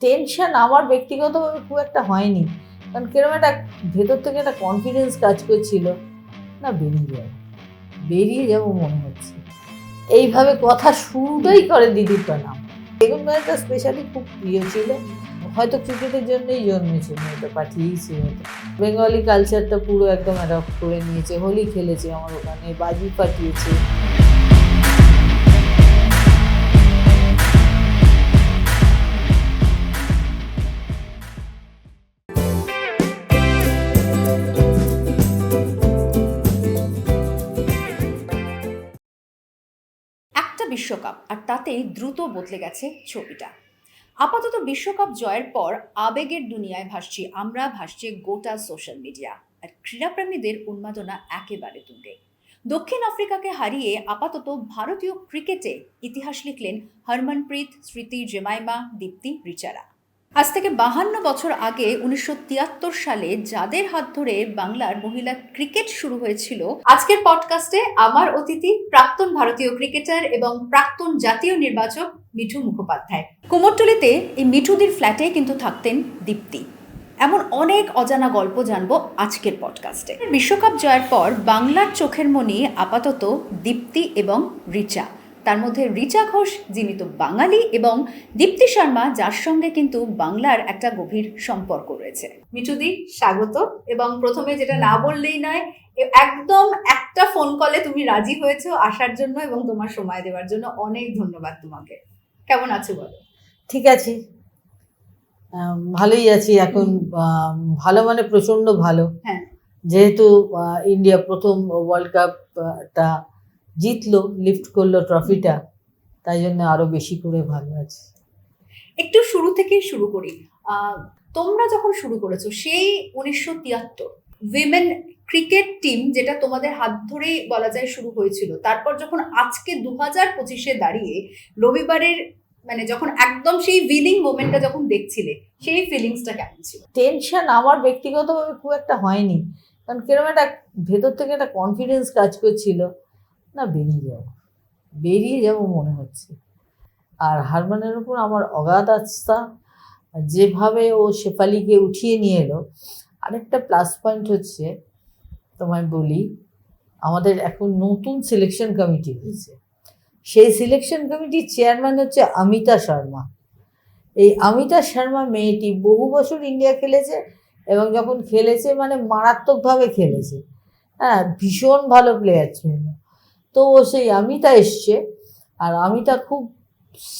Tension আমার ব্যক্তিগতভাবে খুব একটা হয়নি। কারণ কীরকম একটা ভেতর থেকে একটা কনফিডেন্স কাজ করছিল, না বেরিয়ে যাব। বেরিয়ে যাব মনে হচ্ছে। এইভাবে কথা শুরুটাই করে দিদির নাম। বেগুন ভাইটা স্পেশালি খুব প্রিয় ছিল। হয়তো ক্রিকেটের জন্যই জন্মেছে মেয়েটা পাঠিয়েছি হয়তো। বেঙ্গলি কালচারটা পুরো একদম অ্যাডপ্ট করে নিয়েছে। হোলি খেলেছে আমার ওখানে, বাজি পাঠিয়েছে বিশ্বকাপ আর তাতেই দ্রুত বদলে গেছে ছবিটা। আপাতত বিশ্বকাপ জয়ের পর আবেগের দুনিয়ায় ভাসছি, আমরা ভাসছি গোটা সোশ্যাল মিডিয়া। আর ক্রীড়াপ্রেমীদের উন্মাদনা একেবারে তুঙ্গে। দক্ষিণ আফ্রিকাকে হারিয়ে আপাতত ভারতীয় ক্রিকেটে ইতিহাস লিখলেন হরমনপ্রীত, স্মৃতি জেমাইমা, দীপ্তি রিচারা। আজ থেকে বাহান্ন বছর আগে উনিশশো তিয়াত্তর সালে যাদের হাত ধরে বাংলার মহিলা ক্রিকেট শুরু হয়েছিল, আজকের পডকাস্টে আমার অতিথি প্রাক্তন ভারতীয় ক্রিকেটার এবং প্রাক্তন জাতীয় নির্বাচক মিঠু মুখোপাধ্যায়। কুমোরটুলিতে এই মিঠুদির ফ্ল্যাটে কিন্তু থাকতেন দীপ্তি। এমন অনেক অজানা গল্প জানব আজকের পডকাস্টে বিশ্বকাপ জয়ের পর বাংলার চোখের মনি আপাতত দীপ্তি এবং রিচা। তার মধ্যে রিচা ঘোষ যিনি তো বাঙালি এবং দীপ্তি শর্মা যার সঙ্গে কিন্তু বাংলার একটা গভীর সম্পর্ক রয়েছে। মিঠুদি স্বাগত। এবং প্রথমে যেটা না বললেই নয় একদম একটা ফোন কলে তুমি রাজি হয়েছো আসার জন্য এবং তোমার সময় দেওয়ার জন্য অনেক ধন্যবাদ তোমাকে। কেমন আছো বলো? ঠিক আছে। ভালোই আছি এখন। ভালো মানে প্রচণ্ড ভালো। হ্যাঁ। যেহেতু ইন্ডিয়া প্রথম ওয়ার্ল্ড কাপটা জিতলো লিফট করল ট্রফিটা তাই জন্য আরও বেশি করে ভালো আছে। একটু শুরু থেকেই শুরু করি। তোমরা যখন শুরু করেছ সেই উনিশশো তিয়াত্তর উইমেন ক্রিকেট টিম যেটা তোমাদের হাত ধরেই বলা যায় শুরু হয়েছিল তারপর যখন আজকে দু হাজার পঁচিশে দাঁড়িয়ে রবিবারের মানে যখন একদম সেই উইনিং মোমেন্টটা যখন দেখছিলে সেই ফিলিংসটা কেমন ছিল? টেনশন আমার ব্যক্তিগতভাবে খুব একটা হয়নি কারণ কীরকম একটা ভেতর থেকে একটা কনফিডেন্স কাজ করছিল। না, বেরিয়ে যাব। বেরিয়ে যাব মনে হচ্ছে। আর হারমানের উপর আমার অগাধ আস্থা যেভাবে ও শেফালিকে উঠিয়ে নিয়ে এলো, আরেকটা প্লাস পয়েন্ট হচ্ছে, তোমায় বলি, আমাদের এখন নতুন সিলেকশন কমিটি হয়েছে। সেই সিলেকশন কমিটির চেয়ারম্যান হচ্ছে অমিতা শর্মা। এই অমিতা শর্মা মেয়েটি বহু বছর ইন্ডিয়া খেলেছে এবং যখন খেলেছে মানে মারাত্মকভাবে খেলেছে। হ্যাঁ ভীষণ ভালো প্লেয়ার ছিল। তো সেই অমিতা এসছে। আর অমিতা খুব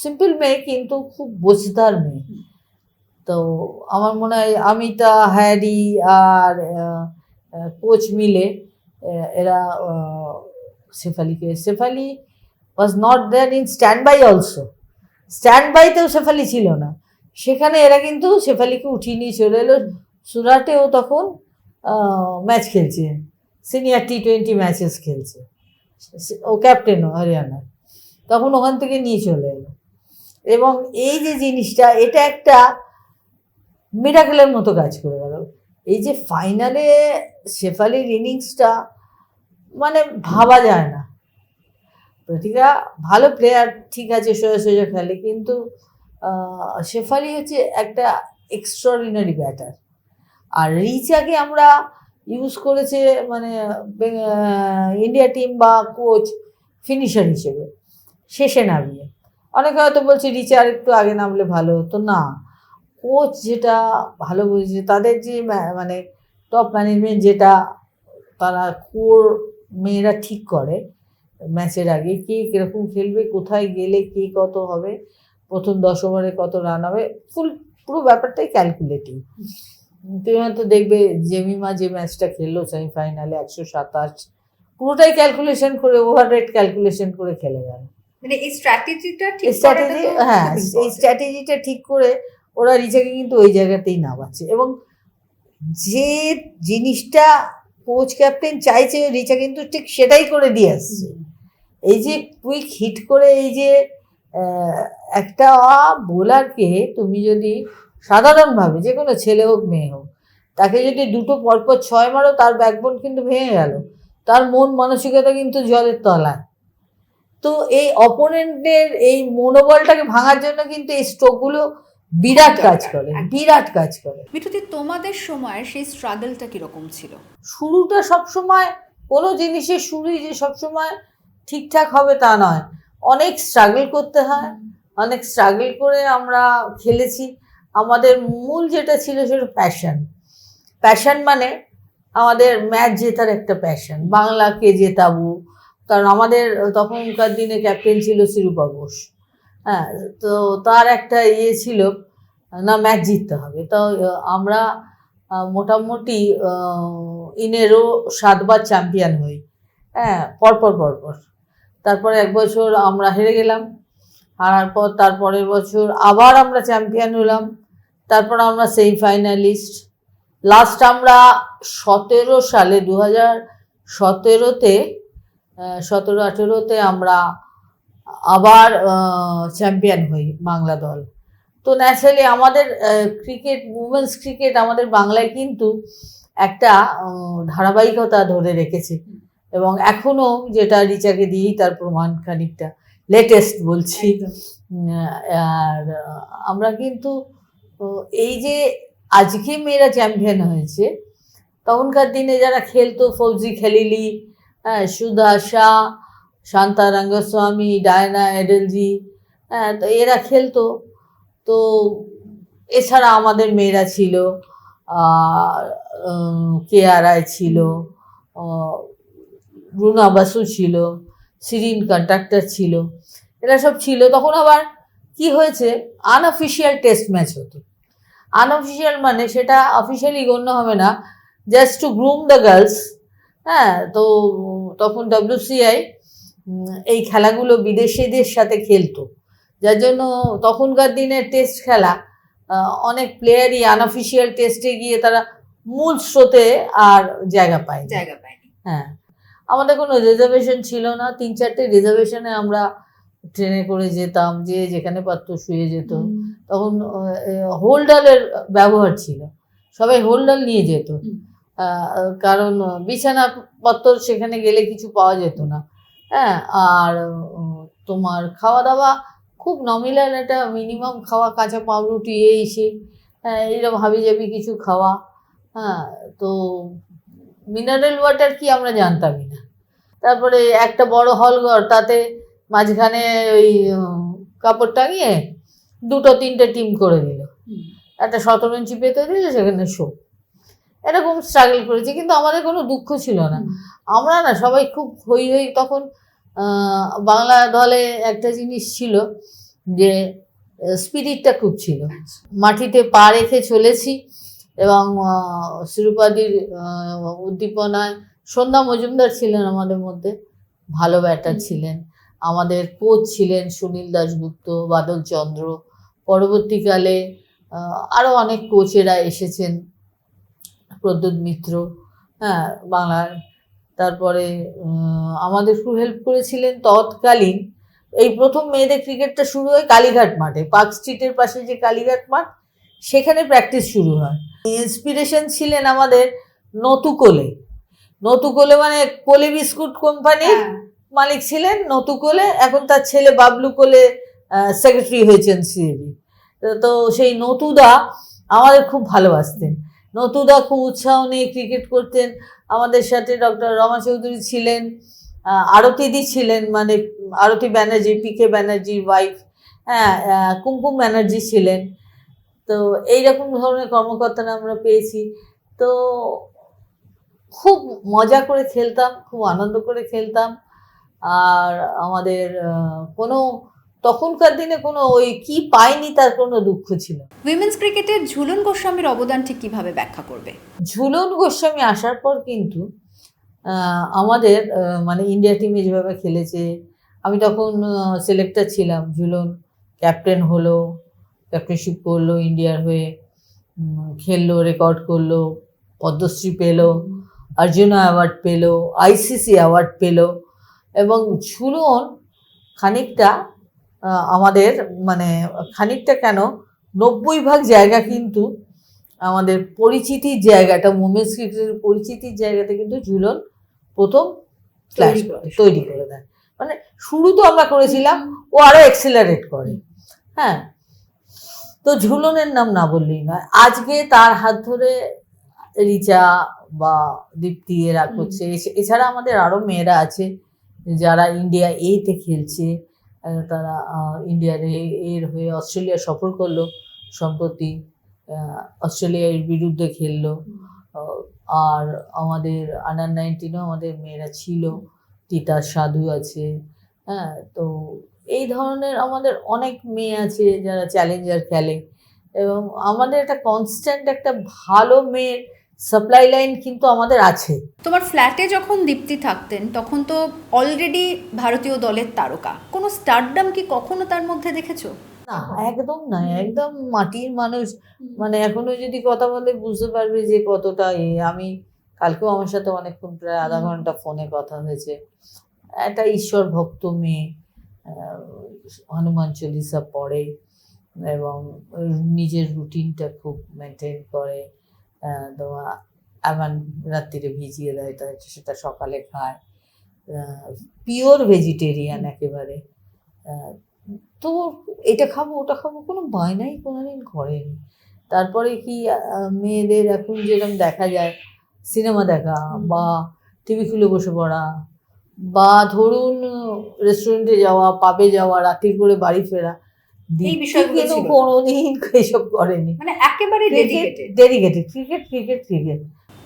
সিম্পল মেয়ে কিন্তু খুব বোঝদার মেয়ে। তো আমার মনে হয় অমিতা হ্যারি আর কোচ মিলে এরা শেফালিকে, Shefali was not there in standby also stand বাইতেও শেফালি ছিল না। সেখানে এরা কিন্তু শেফালিকে উঠিয়ে নিয়ে চলে এলো। সুরাটেও তখন ম্যাচ খেলছে। সিনিয়র টি টোয়েন্টি ম্যাচেস খেলছে। ও ক্যাপ্টেনও হরিয়ানার। তখন ওখান থেকে নিয়ে চলে এলো। এবং এই যে জিনিসটা, এটা একটা মিরাকেলের মতো কাজ করে গেল। এই যে ফাইনালে শেফালির ইনিংসটা মানে ভাবা যায় না। প্রতিকা ভালো প্লেয়ার ঠিক আছে, সোজা সোজা খেলে, কিন্তু শেফালি হচ্ছে একটা এক্সট্রাঅর্ডিনারি ব্যাটার আর রিচাকে আমরা ইউজ করেছে মানে ইন্ডিয়া টিম বা কোচ ফিনিশার হিসেবে, শেষে নামিয়ে। অনেকে হয়তো বলছে, রিচা আর একটু আগে নামলে ভালো হতো। না কোচ যেটা ভালো বুঝেছে, তাদের যে মানে টপ ম্যানেজমেন্ট যেটা, তারা কোর মেয়েরা ঠিক করে। ম্যাচের আগে কে কীরকম খেলবে, কোথায় গেলে কে কত হবে, প্রথম দশ ওভারে কত রান হবে ফুল পুরো ব্যাপারটাই ক্যালকুলেটিভ তুমি হয়তো দেখবে জেমিমা যে ম্যাচটা খেললো সেমিফাইনালে একশো সাতাশ পুরোটাই ক্যালকুলেশন করে ওভার রেট ক্যালকুলেশন করে খেলে গেল। মানে এই স্ট্র্যাটেজিটা ঠিক স্ট্র্যাটেজি হ্যাঁ এই স্ট্র্যাটেজিটা ঠিক করে ওরা রিচাকে কিন্তু ওই জায়গাতেই নামাচ্ছে এবং যে জিনিসটা কোচ ক্যাপ্টেন চাইছে রিচা কিন্তু ঠিক সেটাই করে দিয়ে আসছে। এই যে কুইক হিট করে এই যে একটা বোলারকে তুমি যদি সাধারণভাবে যে কোনো ছেলে হোক মেয়ে হোক তাকে যদি দুটো পরপর ছয় মারো তার ব্যাকবোন কিন্তু ভেঙে গেল। তার মন মানসিকতা কিন্তু জলের তলায়। তো এই অপোনেন্টের এই মনোবলটাকে ভাঙার জন্য কিন্তু এই স্ট্রোকগুলো বিরাট কাজ করে বিরাট কাজ করে। মিঠুতি তোমাদের সময় সেই স্ট্রাগলটা কীরকম ছিল? শুরুটা সবসময় কোনো জিনিসের শুরুই যে সবসময় ঠিকঠাক হবে তা নয়। অনেক স্ট্রাগল করতে হয় অনেক স্ট্রাগল করে আমরা খেলেছি। আমাদের মূল যেটা ছিল সেটা প্যাশন প্যাশন মানে আমাদের ম্যাচ জেতার একটা প্যাশন বাংলাকে জেতাবো। কারণ আমাদের তখনকার দিনে ক্যাপ্টেন ছিল শিরূপা ঘোষ। হ্যাঁ তো তার একটা ইয়ে ছিল, না ম্যাচ জিততে হবে। তো আমরা মোটামুটি ইনেরও সাতবার চ্যাম্পিয়ন হই। হ্যাঁ পরপর পরপর। তারপরে এক বছর আমরা হেরে গেলাম। হারার পর তারপরের বছর আবার আমরা চ্যাম্পিয়ন হলাম। তারপর আমরা সেমিফাইনালিস্ট। লাস্ট আমরা সতেরো সালে দু হাজার সতেরোতে সতেরো আঠেরোতে আমরা আবার চ্যাম্পিয়ন হই বাংলা দল। তো ন্যাচারালি আমাদের ক্রিকেট উমেন্স ক্রিকেট আমাদের বাংলায় কিন্তু একটা ধারাবাহিকতা ধরে রেখেছে। এবং এখনও যেটা রিচাকে দিয়েই তার প্রমাণ খানিকটা। লেটেস্ট বলছি। আর আমরা কিন্তু এই যে আজকে মেয়েরা চ্যাম্পিয়ন হয়েছে তখনকার দিনে যারা খেলতো ফৌজি খেলিলি হ্যাঁ সুধা শাহ শান্তা রঙ্গস্বামী ডায়না এডেলজি হ্যাঁ তো এরা খেলতো। তো এছাড়া আমাদের মেয়েরা ছিল আর কে আর রায় ছিল রুনা বাসু ছিল সিরিন কন্ট্রাক্টর ছিল এরা সব ছিল। তখন আবার কি হয়েছে? আনঅফিসিয়াল টেস্ট ম্যাচ হতো। আনঅফিসিয়াল মানে সেটা অফিসিয়ালি গণ্য হবে না just to groom the girls হ্যাঁ তো তখন ডব্লিউসিআই এই খেলাগুলো বিদেশিদের সাথে খেলতো। যার জন্য তখনকার দিনের টেস্ট খেলা অনেক প্লেয়ারই আনঅফিসিয়াল টেস্টে গিয়ে তারা মূল স্রোতে আর জায়গা পায় জায়গা পায়নি। হ্যাঁ। আমাদের কোনো রিজার্ভেশন ছিল না। তিন চারটে রিজার্ভেশনে আমরা ট্রেনে করে যেতাম যে যেখানে পারতো শুয়ে যেত। তখন হোল্ডারের ব্যবহার ছিল। সবাই হোল্ডার নিয়ে যেত। কারণ বিছানাপত্র সেখানে গেলে কিছু পাওয়া যেত না। হ্যাঁ আর তোমার খাওয়া দাওয়া খুব নমিনাল একটা মিনিমাম খাওয়া কাঁচা পাউরুটি এই সেই হ্যাঁ এইরকম হাবি জাবি কিছু খাওয়া। হ্যাঁ তো মিনারেল ওয়াটার কি আমরা জানতামই না। তারপরে একটা বড় হলঘর তাতে মাঝখানে ওই কাপড় টাঙিয়ে দুটো তিনটে টিম করে দিল একটা সতেরো ইঞ্চি পেতে দিল সেখানে শো। এরকম স্ট্রাগল করেছি কিন্তু আমাদের কোনো দুঃখ ছিল না। আমরা না সবাই খুব হই হই তখন বাংলা দলে একটা জিনিস ছিল যে স্পিরিটটা খুব ছিল। মাটিতে পা রেখে চলেছি। এবং শিরোপাদির উদ্দীপনায় সন্ধ্যা মজুমদার ছিলেন আমাদের মধ্যে। ভালো ব্যাটার ছিলেন। আমাদের কোচ ছিলেন সুনীল দাশগুপ্ত বাদল চন্দ্র। পরবর্তীকালে আরও অনেক কোচেরা এসেছেন। প্রদ্যুৎ মিত্র হ্যাঁ বাংলার। তারপরে আমাদের খুব হেল্প করেছিলেন তৎকালীন। এই প্রথম মেয়েদের ক্রিকেটটা শুরু হয় কালীঘাট মাঠে। পার্ক স্ট্রিটের পাশে যে কালীঘাট মাঠ সেখানে প্র্যাকটিস শুরু হয়। ইন্সপিরেশন ছিলেন আমাদের নতুকোলে। নতুকোলে মানে কোলে বিস্কুট কোম্পানির হ্যাঁ। মালিক ছিলেন নতু কোলে এখন তার ছেলে বাবলু কোলে সেক্রেটারি হয়েছেন সিএবি তো সেই নতুদা আমাদের খুব ভালোবাসতেন। নতুদা খুব উৎসাহ নিয়ে ক্রিকেট করতেন। আমাদের সাথে ডক্টর রমা চৌধুরী ছিলেন আরতিদি ছিলেন মানে আরতি ব্যানার্জি পি কে ব্যানার্জির ওয়াইফ হ্যাঁ কুমকুম ব্যানার্জি ছিলেন। তো এইরকম ধরনের কর্মকর্তারা আমরা পেয়েছি। তো খুব মজা করে খেলতাম খুব আনন্দ করে খেলতাম। আর আমাদের কোনো তখনকার দিনে কোনো ওই কি পাইনি তার কোনো দুঃখ ছিল উইমেন্স ক্রিকেটে ঝুলন গোস্বামীর অবদান ঠিক কীভাবে ব্যাখ্যা করবে? ঝুলন গোস্বামী আসার পর কিন্তু আমাদের মানে ইন্ডিয়া টিমে যেভাবে খেলেছে আমি তখন সিলেক্টার ছিলাম। ঝুলন ক্যাপ্টেন হলো ক্যাপ্টেনশিপ করল ইন্ডিয়ার হয়ে খেললো রেকর্ড করল পদ্মশ্রী পেল অর্জুনা অ্যাওয়ার্ড পেল আইসিসি অ্যাওয়ার্ড পেল এবং ঝুলন খানিকটা আমাদের মানে খানিকটা কেন নব্বই ভাগ জায়গা কিন্তু আমাদের পরিচিতির জায়গাটা উমেন্স ক্রিকেটের পরিচিতির জায়গাটা কিন্তু ঝুলন প্রথম করে। তৈরি করে দেয় মানে শুরু তো আমরা করেছিলাম ও আরও এক্সেলারেট করে হ্যাঁ তো ঝুলনের নাম না বললেই নয়। আজকে তার হাত ধরে রিচা বা দীপ্তি এরা করছে। এছ- এছাড়া আমাদের আরও মেয়েরা আছে যারা ইন্ডিয়া এতে খেলছে। তারা ইন্ডিয়ার এর হয়ে অস্ট্রেলিয়া সফর করল সম্প্রতি। অস্ট্রেলিয়ার বিরুদ্ধে খেললো। আর আমাদের আন্ডার নাইনটিনও আমাদের মেয়েরা ছিল। তিতার সাধু আছে। হ্যাঁ তো এই ধরনের আমাদের অনেক মেয়ে আছে যারা চ্যালেঞ্জার খেলে এবং আমাদের একটা কনস্ট্যান্ট একটা ভালো মেয়ের সাপ্লাই লাইন কিন্তু আমাদের আছে। তোমার ফ্ল্যাটে যখন দীপ্তি থাকতেন তখন তো অলরেডি ভারতীয় দলের তারকা। কোনো স্টারডাম কি কখনো তার মধ্যে দেখেছ? না একদম না একদম মাটির মানুষ। মানে এখনও যদি কথা বলে বুঝতে পারবে যে কতটা এ আমি কালকেও আমার সাথে অনেকক্ষণ প্রায় আধা ঘণ্টা ফোনে কথা হয়েছে। একটা ঈশ্বর ভক্ত মেয়ে। হনুমান চল্লিশা পড়ে এবং নিজের রুটিনটা খুব মেনটেন করে। তোমার এমন রাত্রিরে ভিজিয়ে দেয়, তাই সেটা সকালে খায়। পিওর ভেজিটেরিয়ান একেবারে। তো এটা খাব, ওটা খাব, কোনো বায়নাই কোনোদিন করেনি। তারপরে কি মেয়েদের এখন যেরকম দেখা যায়, সিনেমা দেখা বা টিভি খুলে বসে পড়া বা ধরুন রেস্টুরেন্টে যাওয়া পাবে যাওয়া রাত্রি করে বাড়ি ফেরা দীপ্তি বিষয়গুলো কিন্তু। কোনোদিন এসব করেনি। মানে একেবারে dedicated dedicated cricket cricket cricket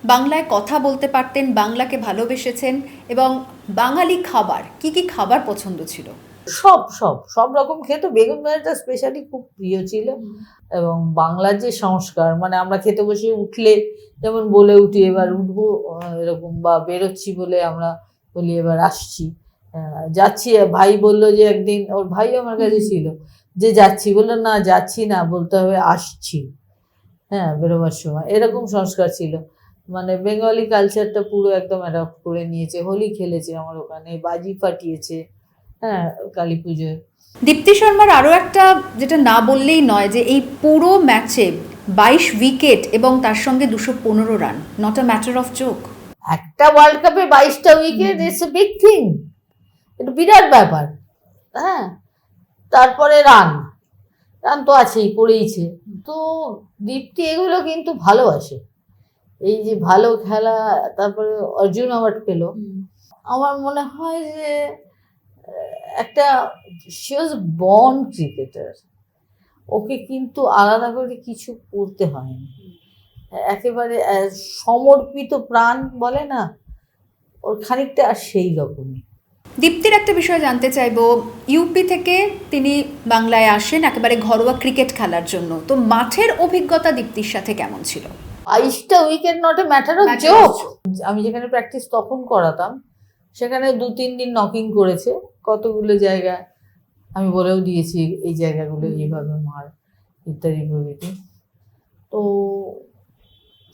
বাংলায় কথা বলতে পারতেন বাংলাকে ভালোবেসেছেন এবং বাঙালি খাবার কি কি খাবার পছন্দ ছিল? সব সব সব রকম খেতে বেগুন ভাজাটা স্পেশালি খুব প্রিয় ছিল। এবং বাংলার যে সংস্কার মানে আমরা খেতে বসে উঠলে যেমন বলে উঠি এবার উঠবো এরকম বা বেরোচ্ছি বলে আমরা বলি এবার আসছি। যাচ্ছি ভাই বলল যে একদিন ওর ভাই আমার কাছে ছিল যে যাচ্ছি বলল না যাচ্ছি না বলতে হবে আসছি। হ্যাঁ বেরোবার সময়। এরকম সংস্কার ছিল। মানে বেঙ্গলি কালচারটা পুরো একদম অ্যাডপ্ট করে নিয়েছে। হোলি খেলেছে আমার ওখানে বাজি ফাটিয়েছে হ্যাঁ কালী পুজোয়। দীপ্তি শর্মার আরও একটা যেটা না বললেই নয় যে এই পুরো ম্যাচে বাইশ উইকেট এবং তার সঙ্গে দুশো পনেরো run not a matter of চোখ একটা ওয়ার্ল্ড কাপে বাইশটা wicket it's a big thing এটা বিরাট ব্যাপার হ্যাঁ? তারপরে রান রান তো আছেই করেইছে তো দীপ্তি এগুলো কিন্তু ভালোবাসে। এই যে ভালো খেলা তারপরে অর্জুন অ্যাওয়ার্ড পেল। আমার মনে হয় যে একটা সি ওয়াজ বর্ন ক্রিকেটার ওকে কিন্তু আলাদা করে কিছু করতে হয়নি। একেবারে সমর্পিত প্রাণ বলে না ওর খানিকটা আর সেই রকমই। দীপ্তির একটা বিষয় জানতে চাইব। ইউপি থেকে তিনি বাংলায় আসেন একেবারে ঘরোয়া ক্রিকেট খেলার জন্য। তো মাঠের অভিজ্ঞতা দীপ্তির সাথে কেমন ছিল? বাইশটা wicket not a matter of joke. আমি যেখানে প্র্যাকটিস তখন করাতাম সেখানে দু তিন দিন নকিং করেছে। কতগুলো জায়গা আমি বলেও দিয়েছি এই জায়গাগুলো এইভাবে মার ইত্যাদি প্রভৃতি তো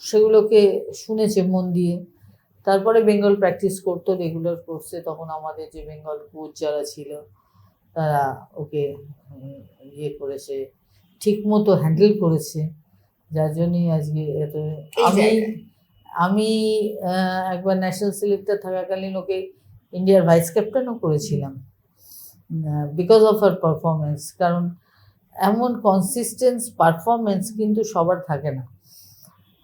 সেগুলোকে শুনেছে মন দিয়ে। তারপরে বেঙ্গল প্র্যাকটিস করতো রেগুলার কোর্সে তখন আমাদের যে বেঙ্গল কোচ যারা ছিল তারা ওকে ইয়ে করেছে ঠিক মতো হ্যান্ডেল করেছে। যার জন্যই আজকে এত আমি আমি একবার ন্যাশনাল সিলেক্টর থাকাকালীন ওকে ইন্ডিয়ার ভাইস ক্যাপ্টেনও করেছিলাম। বিকজ অফ আর পারফরমেন্স কারণ এমন কনসিস্টেন্স পারফরমেন্স কিন্তু সবার থাকে না।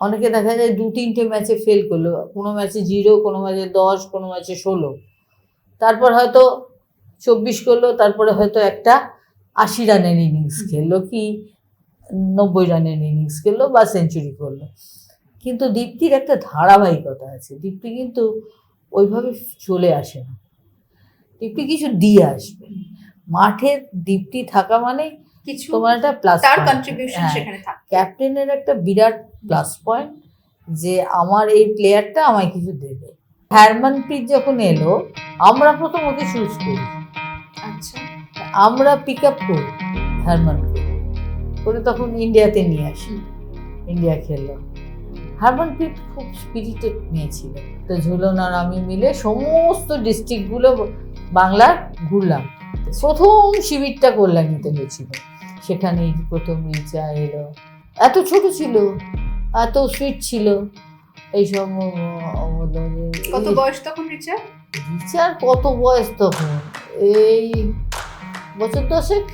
অনেকে দেখা যায় দু তিনটে ম্যাচে ফেল করল। কোনো ম্যাচে জিরো কোনো ম্যাচে দশ, কোনো ম্যাচে ষোলো। তারপর হয়তো চব্বিশ করল, তারপরে হয়তো একটা আশি রানের ইনিংস খেললো কি, নব্বই রানের ইনিংস খেললো বা সেঞ্চুরি করল। কিন্তু দীপ্তির একটা ধারাবাহিকতা আছে। দীপ্তি কিন্তু ওইভাবে চলে আসে না। দীপ্তি কিছু দিয়ে আসবে। মাঠে দীপ্তি থাকা মানে কিছু একটা প্লাস তার কন্ট্রিবিউশন হ্যাঁ। সেখানে থাকে ক্যাপ্টেনের একটা বিরাট প্লাস পয়েন্ট যে আমার এই প্লেয়ারটা আমায় কিছু দেবে। হ্যারমানপ্রীত যখন এলো আমরা প্রথম ওকে চুজ করি। আচ্ছা। আমরা পিক আপ করি করে তখন ইন্ডিয়াতে নিয়ে আসি। ইন্ডিয়া খেললো। হারমানপ্রীত খুব স্পিরিটেড মেয়ে ছিল। তো ঝুলন আর আমি মিলে সমস্ত ডিস্ট্রিক্টগুলো বাংলার ঘুরলাম। প্রথম শিবিরটা কল্যাণীতে হয়েছিল। সেখানেই প্রথম রিচা এলো। এত ছোট ছিল এত সুইট ছিল। এইসব কত বয়স তখন রিচার কত বয়স তখন? এই বছর দশেক?